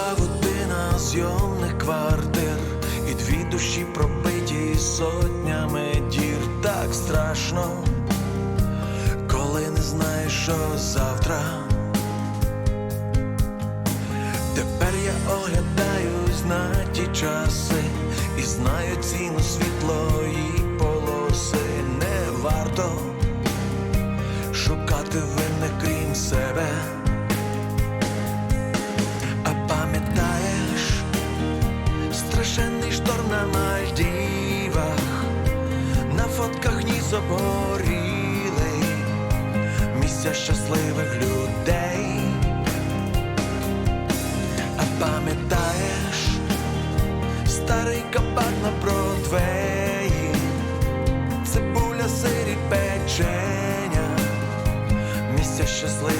Павутина зйомних квартир І дві душі пробиті сотнями дір Так страшно, коли не знаєш, що завтра. Тепер я оглядаюсь на ті часи і знаю ціну світлої полоси. Не варто шукати на Мальдівах, на фотках ніс обгорілий, місця щасливих людей. А пам'ятаєш старий кабак на Бродвеї, цибуля сирі печеня, місця щасливих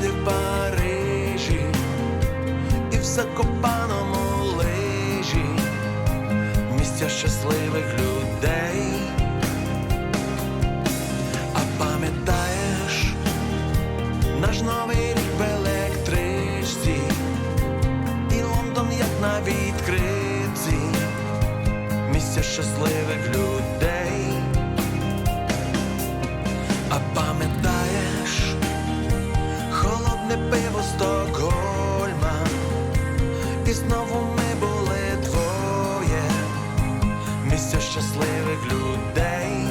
велосипеди в Парижі і в Закопаному лижі, місця щасливих людей. А пам'ятаєш наш новий рік в електричці і Лондон як на відкритці, місця щасливих Не пиво Стокгольма, і знову ми були двоє, місце щасливих людей.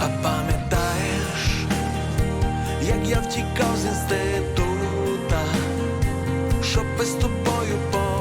А пам'ятаєш, як я втікав з інститута, щоб з тобою.